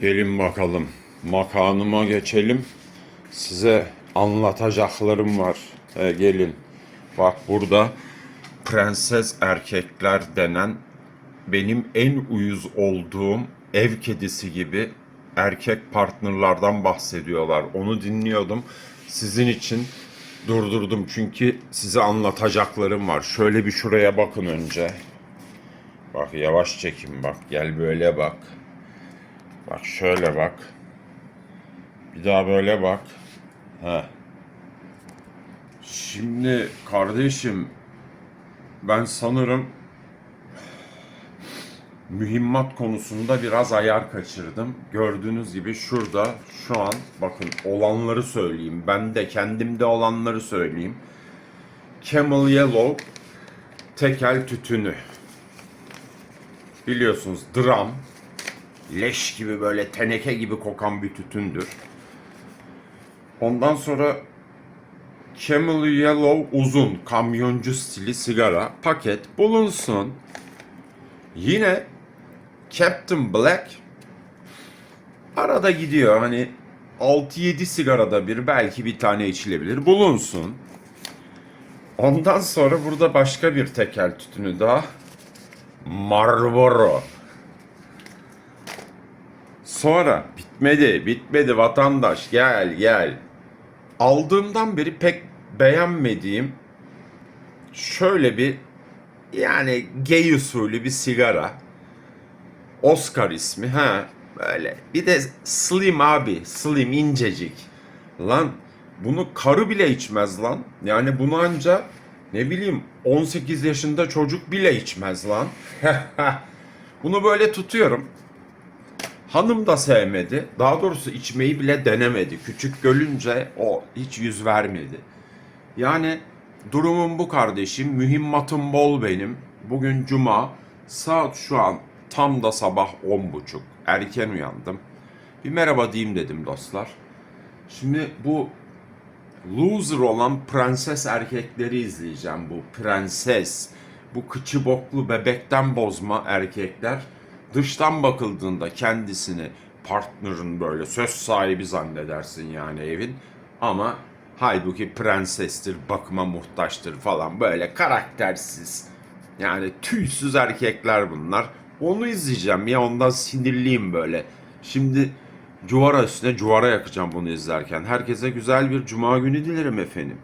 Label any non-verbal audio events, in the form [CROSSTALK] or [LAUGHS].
Gelin bakalım. Makanıma geçelim. Size anlatacaklarım var. E, gelin. Bak burada prenses erkekler denen benim en uyuz olduğum ev kedisi gibi erkek partnerlardan bahsediyorlar. Onu dinliyordum. Sizin için durdurdum çünkü size anlatacaklarım var. Şöyle bir şuraya bakın önce. Bak yavaş çekin bak. Gel böyle bak. Bak şöyle bak. Bir daha böyle bak. He. Şimdi kardeşim ben sanırım mühimmat konusunda biraz ayar kaçırdım. Gördüğünüz gibi şurada şu an bakın olanları söyleyeyim. Ben de kendimde olanları söyleyeyim. Camel Yellow tekel tütünü. Biliyorsunuz dram leş gibi böyle teneke gibi kokan bir tütündür. Ondan sonra Camel Yellow uzun kamyoncu stili sigara paket bulunsun. Yine Captain Black arada gidiyor hani 6-7 sigarada bir belki bir tane içilebilir bulunsun. Ondan sonra burada başka bir tekel tütünü daha. Marlboro. Sonra bitmedi, bitmedi vatandaş gel gel. Aldığımdan beri pek beğenmediğim şöyle bir yani gay usulü bir sigara. Oscar ismi ha böyle. Bir de slim abi, slim incecik. Lan bunu karı bile içmez lan. Yani bunu anca ne bileyim 18 yaşında çocuk bile içmez lan. [LAUGHS] bunu böyle tutuyorum. Hanım da sevmedi. Daha doğrusu içmeyi bile denemedi. Küçük görünce o hiç yüz vermedi. Yani durumum bu kardeşim. Mühimmatım bol benim. Bugün cuma. Saat şu an tam da sabah 10.30. Erken uyandım. Bir merhaba diyeyim dedim dostlar. Şimdi bu loser olan prenses erkekleri izleyeceğim. Bu prenses, bu kıçı boklu bebekten bozma erkekler dıştan bakıldığında kendisini partnerin böyle söz sahibi zannedersin yani evin. Ama halbuki prensestir, bakıma muhtaçtır falan böyle karaktersiz. Yani tüysüz erkekler bunlar. Onu izleyeceğim ya ondan sinirliyim böyle. Şimdi cuvara üstüne cuvara yakacağım bunu izlerken. Herkese güzel bir cuma günü dilerim efendim.